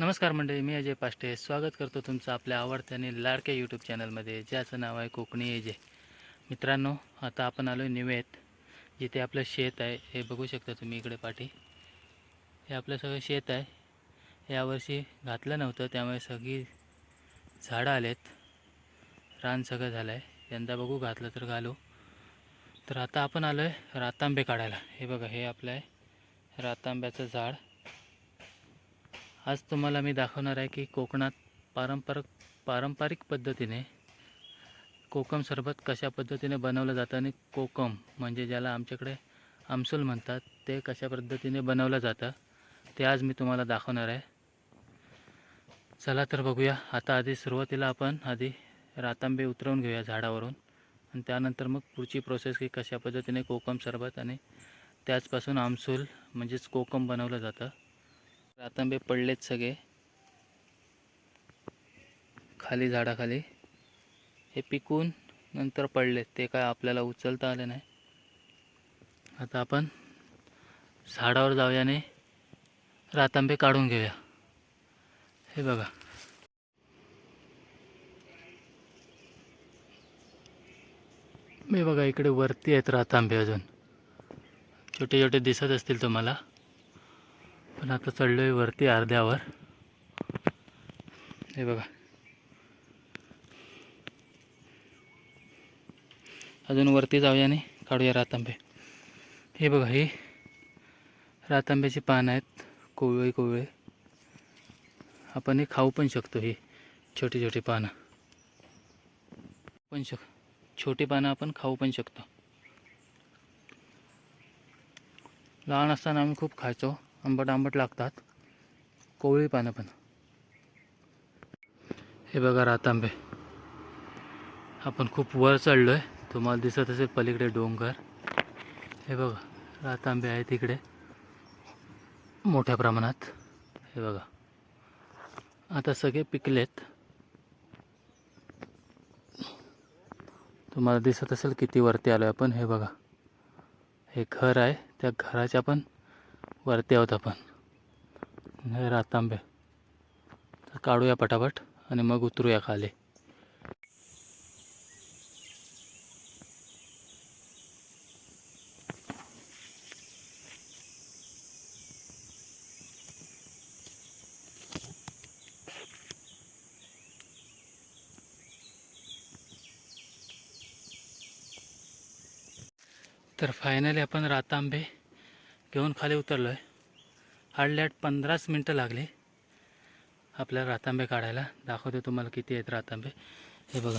नमस्कार मंडळी मी अजय पाष्टे. स्वागत करतो तुमचं आपल्या आवडत्याने लाडक्या यूट्यूब चॅनलमध्ये ज्याचं नाव आहे कोकणी अजय. मित्रांनो आता आपण आलो आहे निवेत जिथे आपलं शेत आहे. हे बघू शकता तुम्ही इकडे पाठी. हे आपलं सगळं शेत आहे. यावर्षी घातलं नव्हतं त्यामुळे सगळी झाडं आलेत. रान सगळं झालं आहे यंदा बघू घातलं तर घालू. तर आता आपण आलो आहे रातांबे काढायला. हे बघा हे आपलं आहे रातांब्याचं झाड. आज तुम्हाला मी दाखवणार आहे की कोकणात पारंपरिक पारंपरिक पद्धतीने कोकम सरबत कशा पद्धतीने बनवलं जातं आणि कोकम म्हणजे ज्याला आमच्याकडे आमसूल म्हणतात ते कशा पद्धतीने बनवलं जातं ते आज मी तुम्हाला दाखवणार आहे. चला तर बघूया. आता आधी सुरुवातीला आपण आधी रातांबे उतरवून घेऊया झाडावरून आणि त्यानंतर मग पुढची प्रोसेस की कशा पद्धतीने कोकम सरबत आणि त्याचपासून आमसूल म्हणजेच कोकम बनवलं जातं. रातांबे पडलेत सगळे. खाली झाडाखाली. हे पिकून नंतर पडलेत. ते काय आपल्याला उचलता आले नाही. आता आपण झाडावर जाऊयाने रातांबे काढून घेऊया. हे बघा. मी बघा इकडे वरती आहेत रातांबे अजून. छोटे छोटे दिसत असतील तुम्हाला. पण आता चढलो आहे वरती अर्ध्यावर. हे बघा. अजून वरती जाऊया आणि काढूया रातांबे. हे बघा हे रातांब्याची पानं आहेत कोवळे कोवळे. आपण हे खाऊ पण शकतो ही छोटी छोटी पानं. पण शक छोटी पानं आपण खाऊ पण शकतो. लहान असताना आम्ही खूप खायचो. आंबट आंबट लागतात. कोवळी पानं पण. हे बघा रातांबे. आपण खूप वर चढलो आहे तुम्हाला दिसत असेल पलीकडे डोंगर. हे बघा रातांबे आहे तिकडे मोठ्या प्रमाणात. हे बघा. आता सगळे पिकलेत. तुम्हाला दिसत असेल किती वरती आलो आहे आपण. हे बघा. हे घर आहे. त्या घराच्या पण वरती आहोत आपण. हे रातांबे तर काढूया पटापट आणि मग उतरूया खाली. तर फायनली आपण रातांबे घेऊन खाली उतरलो आहे हार्डल्याट पंधराच मिनटं लागली. आपल्याला रातांबे काढायला. दाखवते तुम्हाला किती आहेत रातांबे. हे बघा.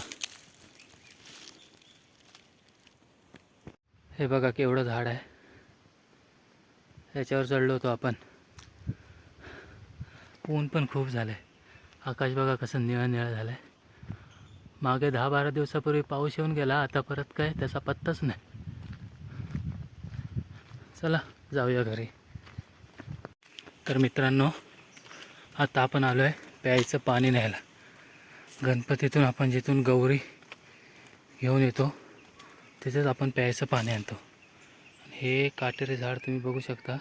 हे बघा केवढं झाड आहे. याच्यावर चढलो होतो आपण. ऊन पण खूप झालं आहे आकाश बघा कसं निळं निळं झालं आहे मागे दहा बारा दिवसापूर्वी पाऊस येऊन गेला. आता परत काय त्याचा पत्ताच नाही. चला. जाऊया घरी. तर मित्रांनो आता आपण आलो आहे प्यायचं पाणी न्यायला. गणपतीतून आपण जिथून गौरी घेऊन येतो तिथेच आपण प्यायचं पाणी आणतो. हे काटेरी झाड तुम्ही बघू शकता.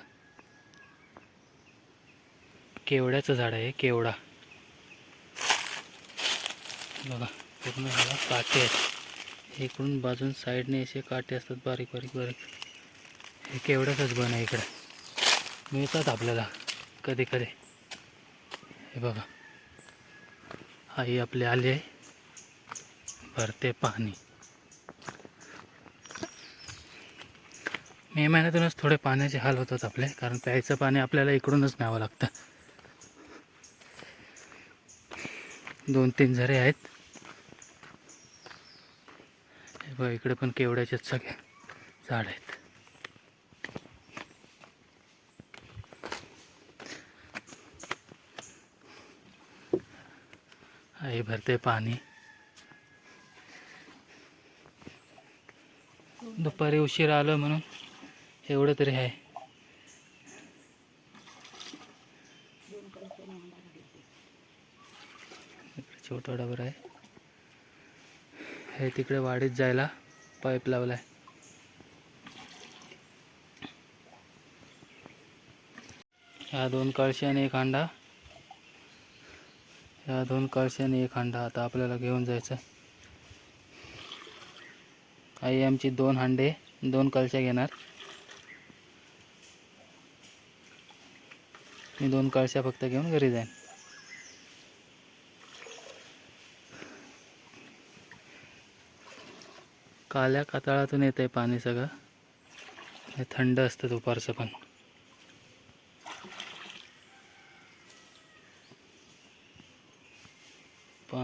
केवड्याचं झाड आहे केवडा. बघा पूर्ण ह्याला काटे. आहेत इकडून बाजून साईडने असे काटे असतात बारीक बारीक बारीक. हे केवढ्याचंच बन आहे इकडे. मिळतात आपल्याला कधी कधी. हे बघा. आई आपले आले भरते पाणी. मे महिन्यातूनच थोडे पाण्याचे हाल होतात आपले कारण प्यायचं पाणी आपल्याला इकडूनच न्यावं लागतं. दोन तीन झरे आहेत. हे बघा इकडे पण केवड्याचेच सगळे झाड आहेत. आई भरते पाणी दुपारी उशीर आलो म्हणून एवढं तरी आहे. छोटा डबर आहे. हे तिकडे वाडीत जायला पाईप लावलाय. ह्या दोन कळशी आणि एक अंडा ह्या दोन कळशी आणि एक हांडा. आता आपल्याला घेऊन जायचं आई आमची दोन हांडे दोन कळशा घेणार. मी दोन कळशा फक्त घेऊन घरी जाईन. काल्या कातळातून येत आहे पाणी सगळं. हे थंड असतं दुपारचं पण.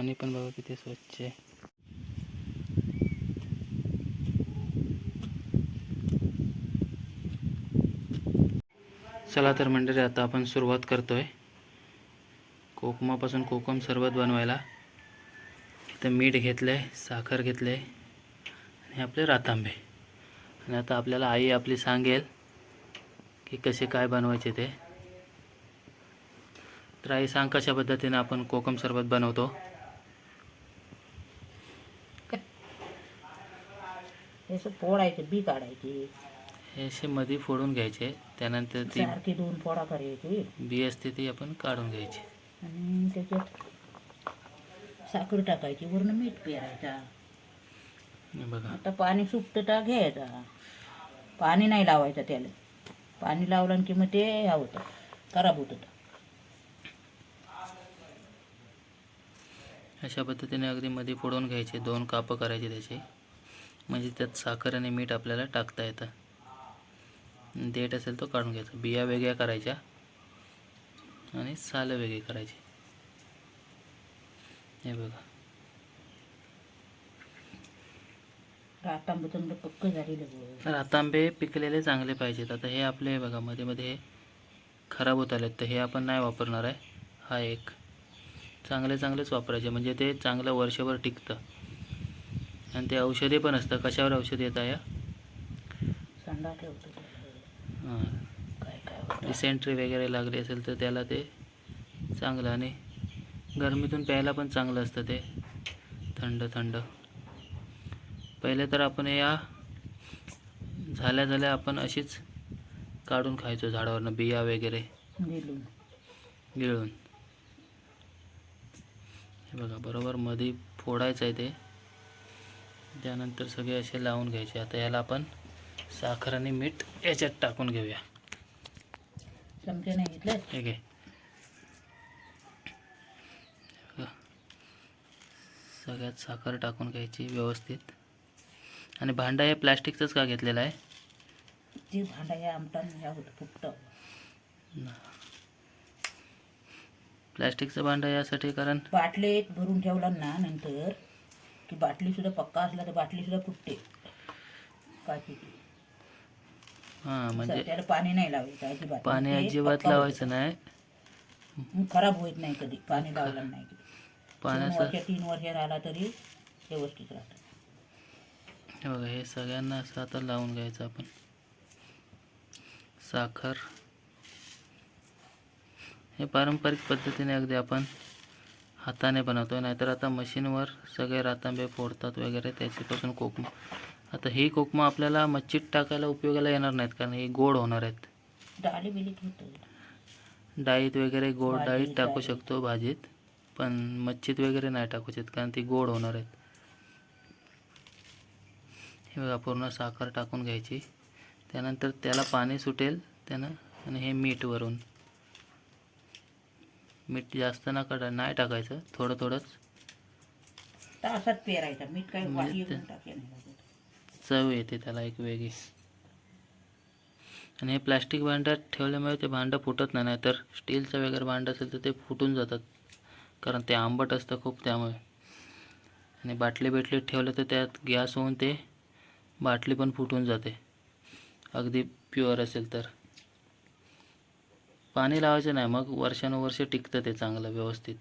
पाणी पण बघा किती स्वच्छ आहे. चला तर मंडळी आता आपण सुरुवात करतोय. कोकमापासून कोकम सरबत बनवायला. इथं मीठ घेतलं आहे साखर घेतलं आहे आणि आपले रातांबे. आणि आता आपल्याला आई आपली सांगेल की कसे काय बनवायचे ते. तर आई सांग कशा पद्धतीने आपण कोकम सरबत बनवतो. हे असं फोडायचं बी काढायची. हे असे मध्ये फोडून घ्यायचे त्यानंतर ती सारखी दोन फोडा करायची. बी असते ती आपण काढून घ्यायची. आणि त्याच्यात साखर टाकायची वरून मीठ पेरायचा. बघा. आता पाणी सुकतं टा घ्यायचा. पाणी नाही लावायचं त्याला. पाणी लावलं की मग ते ह्या होतं खराब होतं. अशा पद्धतीने अगदी मध्ये फोडून घ्यायचे दोन कापं करायचे त्याचे. म्हणजे त्यात साखर आणि मीठ आपल्याला टाकता येतं. देठ असेल तो काढून घ्यायचा. बिया वेगळ्या करायच्या आणि सालं वेगळी करायची. हे बघा. रातांब पिकलेले चांगले पाहिजेत. आता हे आपले बघा मध्ये मध्ये हे खराब होत आलेत. तर हे आपण नाही वापरणार आहे. हा एक. चांगले चांगलेच वापरायचे. म्हणजे ते चांगलं वर्षभर टिकतं. आणि ते औषधी पण असतं. कशावर औषध येतं त्याला. हां. डिसेंट्री वगैरे लागली असेल तर त्याला ते चांगलं आणि गरमीतून प्यायला पण चांगलं असतं ते. थंड थंड. पहिले तर आपण या झाल्या झाल्या आपण अशीच काढून खायचो झाडावरनं बिया वगैरे. गिलून गिळून. हे बघा बरोबर मध्ये फोडायचं आहे ते. त्यानंतर सगळे असे लावून घ्यायचे. आता याला आपण साखर आणि मीठ याच्यात टाकून घेऊया. चमचे नाही घेतलं? हे घे. बघा. सगळ्यात साखर टाकून घ्यायची व्यवस्थित. आणि भांडा हे प्लॅस्टिकचंच का घेतलेलं आहे? ते भांडा होतं फुकतं प्लॅस्टिकचं भांडं यासाठी कारण बाटले एक भरून ठेवला ना नंतर. की बाटली सुद्धा पक्का असला तर बाटली सुद्धा फुटते. काचेची हां म्हणजे त्याला पाणी नाही लावायचं अजिबात पाणी ते अजिबात पक्का लावायचं नाही. होतं. खराब होत नाही कधी पाणी लावलं नाही पाण्याचं वर्ष तीन वर्ष राहिला तरी व्यवस्थित राहतं. हे बघा हे सगळ्यांना असं आता लावून घ्यायचं आपण. साखर. हे पारंपरिक पद्धतीने अगदी आपण हाताने बनवतो नाहीतर आता मशीनवर सगळे रातांबे फोडतात वगैरे त्याच्यापासून कोकमा. आता ही कोकमा आपल्याला मच्छीत टाकायला उपयोगाला येणार नाहीत कारण हे गोड होणार आहेत. डाळीत वगैरे गोड डाळीत टाकू. शकतो भाजीत पण मच्छीत वगैरे नाही टाकू शकत कारण ती गोड होणार आहेत. हे बघा पूर्ण साखर टाकून घ्यायची. त्यानंतर त्याला पाणी सुटेल त्यानं आणि हे मीठ वरून मीठ जास्त नका नाही टाकायचं थोडं थोडंच. तासात पेरायचा मीठ काय म्हणजे. चव येते त्याला एक वेगळी. आणि हे प्लॅस्टिक भांड्यात ठेवल्यामुळे ते भांडं फुटत नाही नाहीतर स्टीलचं वगैरे भांडं असेल तर ते फुटून जातात. कारण ते आंबट असतं खूप त्यामुळे. आणि बाटली बिटलीत ठेवलं तर त्यात गॅस होऊन ते बाटली पण फुटून जाते. अगदी प्युअर असेल तर. पाणी लावायचं नाही मग वर्षानुवर्ष टिकतं ते चांगलं व्यवस्थित.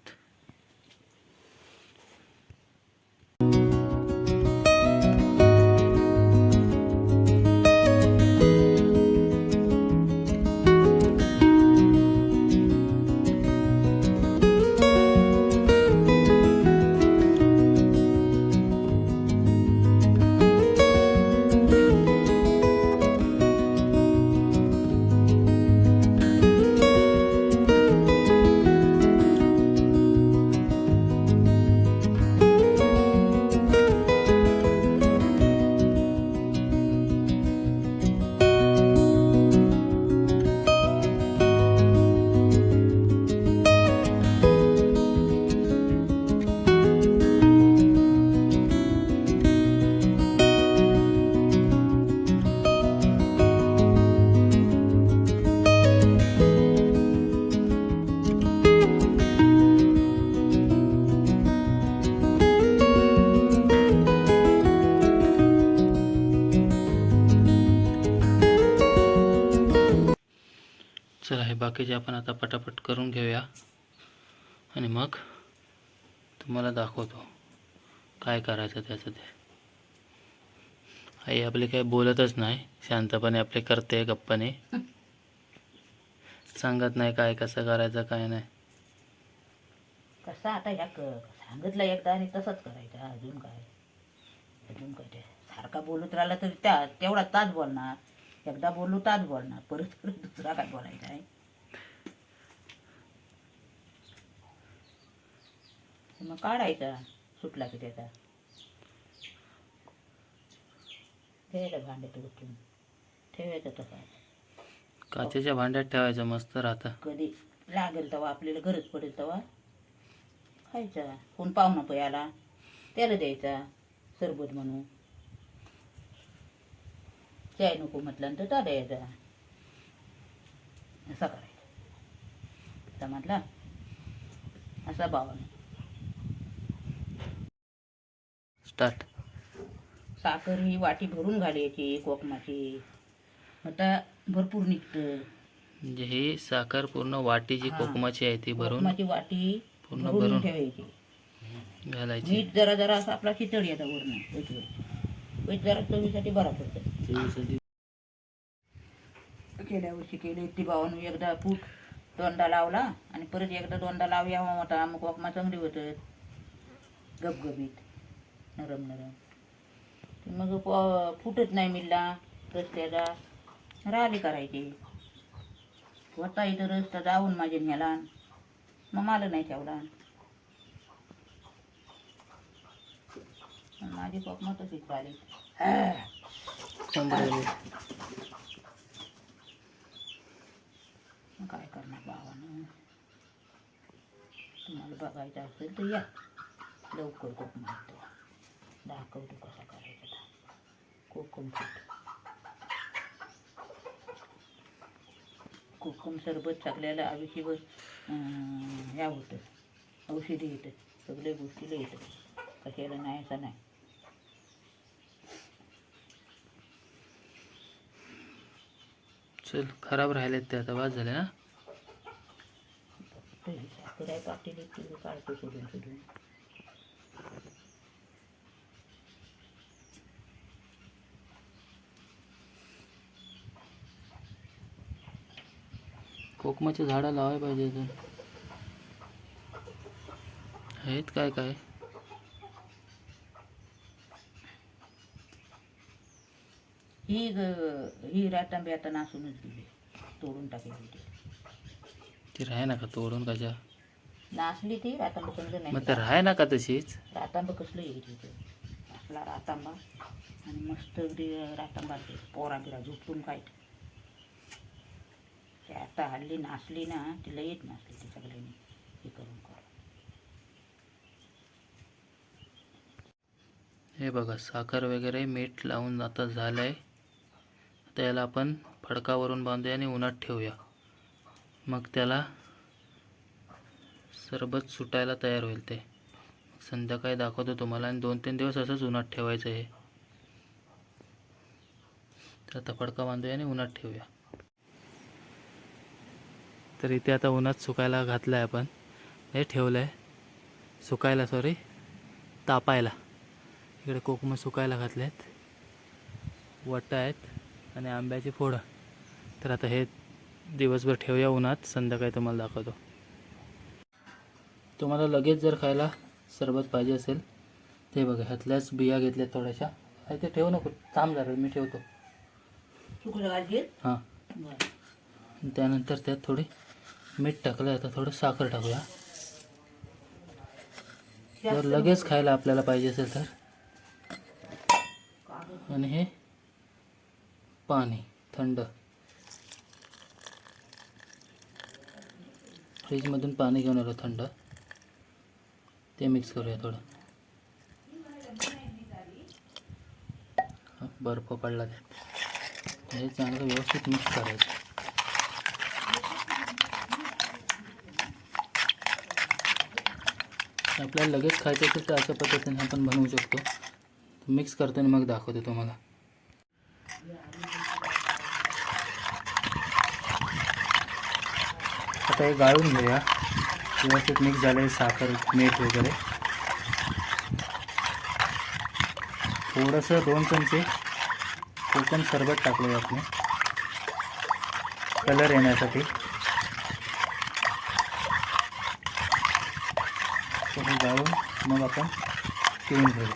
बाकीचे आपण आता पटापट करून घेऊया. आणि मग तुम्हाला दाखवतो काय करायचं त्याचं ते. आई आपली काही बोलतच नाही शांतपणे आपले करते गप्पाने. सांगत नाही काय कसं करायचं काय नाही. कसं आता ह्या क सांगितलं एकदा आणि तसंच करायचं अजून काय. अजून काय ते. सारखा बोलत राहिला तरी त्या तेवढा ताच बोलणार. एकदा बोललो ताच बोलणार. परत परत दुसरा काय बोलायचा आहे? मग काढायचा सुटला की त्याचा. ठेवायचं भांड्यात उठून. ठेवायचं तसा काचेच्या भांड्यात ठेवायचं मस्त राहतं. कधी लागेल तेव्हा आपल्याला गरज पडेल तेव्हा. खायचा. कोण पाहुणा पयाला त्याला द्यायचा. सरबत म्हणून. चाय नको म्हटलं तर त्या द्यायचा. असा करायचा. असा म्हटला असा भावानं स्टार्ट साखर ही वाटी भरून घालायची कोकमाची. आता भरपूर निघतं. म्हणजे ही साखर पूर्ण वाटी जी. कोकमाची आहे ती भरून कोकमाची वाटी पूर्ण भरून भरून ठेवायची. घालायची. मीठ जरा जरा असं आपला खिचडी आता वरण वेचवर वेच जरा चवीसाठी बरा पडतं. गेल्या वर्षी केले ती भावानं एकदा फूट दोनदा लावला आणि परत एकदा दोनदा लावया होता मग कोकमा चांगली होत. गबगबीत नरम नरम. मग प- फुटत नाही मिळला रस्त्याचा राहिली करायची. होता इथं रस्ता जाऊन माझ्या न्याला. मग मला नाही ठेवला माझी कोकमा तशीच झाली. मग काय करणार बाबानं तुम्हाला बघायचं असेल तर या. लवकर कोकमा येतो दाखवतो कसा करायचा. कोकम कोकम सरबत सगळ्याला आयुष्यभर ह्या होतं. औषधी येतं. सगळ्या गोष्टीला येतं. कशाला नाही असं नाही. चल खराब राहिलेत ते आता. बाद झाले ना? ती काढतो सोडून सोडून. कोकमाची झाडं लावायला पाहिजे अजून आहेत काय काय? ही ग- ही रातांबी आता नासूनच दिली तोडून टाकली होती. ती राहे ना का तोडून कशा? नासली ती रातांब समजा मग नाही तर राहे ना का तशीच? रातांब कसलं येईल तिथे असला रातांबा. आणि मस्त अगदी रातांबा ते पोरा बिरा झोपटून काय आता हल्ली नाचली ना तिला येत नाचली ती सगळ्यांनी. हे करून कर. हे बघा साखर वगैरे मीठ लावून आता झालं आहे आता याला आपण फडकावरून बांधूया आणि उन्हात ठेवूया. मग त्याला सरबत सुटायला तयार होईल ते. संध्याकाळी दाखवतो तुम्हाला आणि दोन तीन दिवस असंच उन्हात ठेवायचं आहे तर आता फडका बांधूया आणि उन्हात ठेवूया. तर इथे आता उन्हात सुकायला घातलं आहे आपण. हे ठेवलं आहे सुकायला सॉरी तापायला. इकडे कोकमं सुकायला घातले आहेत वटं आहेत आणि आंब्याची फोडं. तर आता हे दिवसभर ठेवूया उन्हात. संध्याकाळी तुम्हाला दाखवतो. तुम्हाला लगेच जर खायला सरबत पाहिजे असेल ते बघा ह्यातल्याच बिया घेतल्या थोड्याशा. आहे ते ठेवू नको. थांब जरा मी ठेवतो. हां. आणि त्यानंतर त्यात थोडी मीठ टाकलं आता थोडं साखर टाकूया. जर लगेच खायला आपल्याला पाहिजे असेल तर. आणि हे पाणी थंड. फ्रीजमधून पाणी घेऊन आलो थंड. ते मिक्स करूया थोडं. बर्फ पडला त्यात हे चांगलं व्यवस्थित मिक्स करायचं. आपल्याला लगेच खायचं असेल तर अशा पद्धतीने आपण बनवू शकतो. मिक्स करतो आणि मग दाखवतो तुम्हाला. आता हे गाळून घेऊया. व्यवस्थित मिक्स झाले साखर मीठ वगैरे. थोडंसं दोन चमचे कोकम सरबत टाकलं आपण कलर येण्यासाठी. गाळून मग आपण पिऊन घेऊया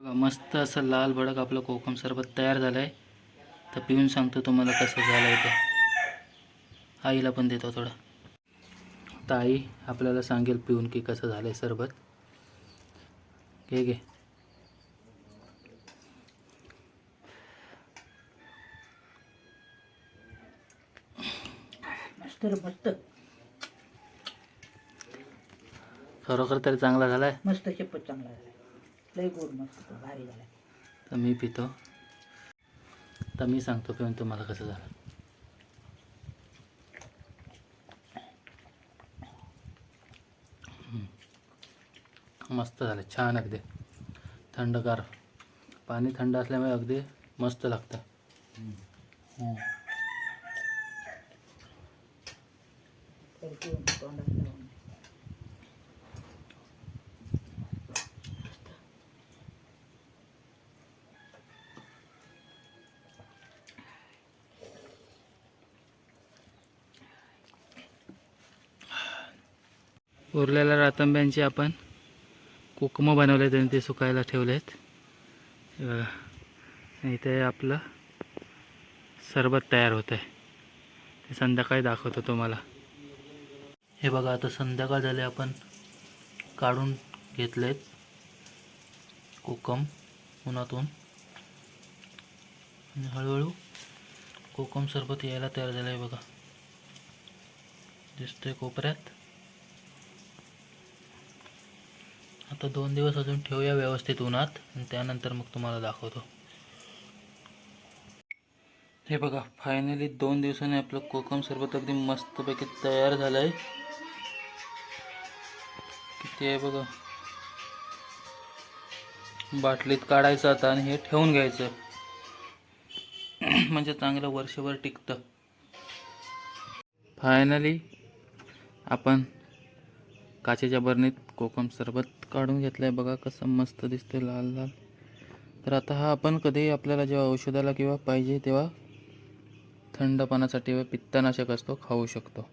बघा, मस्त असं लाल भडक आपलं कोकम सरबत तयार झालं आहे तर पिऊन सांगतो तुम्हाला कसं झालं आहे ते. आईला पण देतो थोडं. तर आई आपल्याला सांगेल पिऊन की कसं झालं आहे सरबत. घे घे. मस्त मस्त खरोखर तरी चांगला झाला आहे मस्त शेपट चांगला झाला लय गोड मस्त भारी झाला तर मी पितो. तर मी सांगतो पिऊन तुम्हाला कसं झालं. मस्त झालं छान अगदी. थंडगार. पाणी थंड असल्यामुळे अगदी मस्त लागतं. हम्म. उरलेल्या रातंब्यांचे आपण कोकमं बनवले आणि ते सुकायला ठेवले आहेत बघा आणि इथे आपलं सरबत तयार होतं आहे ते संध्याकाळी दाखवतो तुम्हाला. हे बघा आता संध्याकाळ झाले आपण काढून घेतलेत कोकम उन्हातून. आणि हळूहळू कोकम सरबत यायला तयार झालं आहे बघा. दिसतोय कोपऱ्यात. आता दोन दिवस अजून ठेवूया व्यवस्थित उन्हात आणि त्यानंतर मग तुम्हाला दाखवतो. हे बघा फायनली दोन दिवसांनी आपलं कोकम सरबत अगदी मस्तपैकी तयार झालं आहे किती आहे बघा. बाटलीत काढायचं आता आणि हे ठेवून घ्यायचं. म्हणजे चांगलं वर्षभर टिकतं. फायनली आपण काचेच्या बरणीत कोकम सरबत काढून घेतलं आहे बघा कसं मस्त दिसतं लाल लाल. तर आता हा आपण कधी आपल्याला जेव्हा औषधाला किंवा पाहिजे तेव्हा थंडपणासाठी व पित्तनाशक असतो खाऊ शकतो.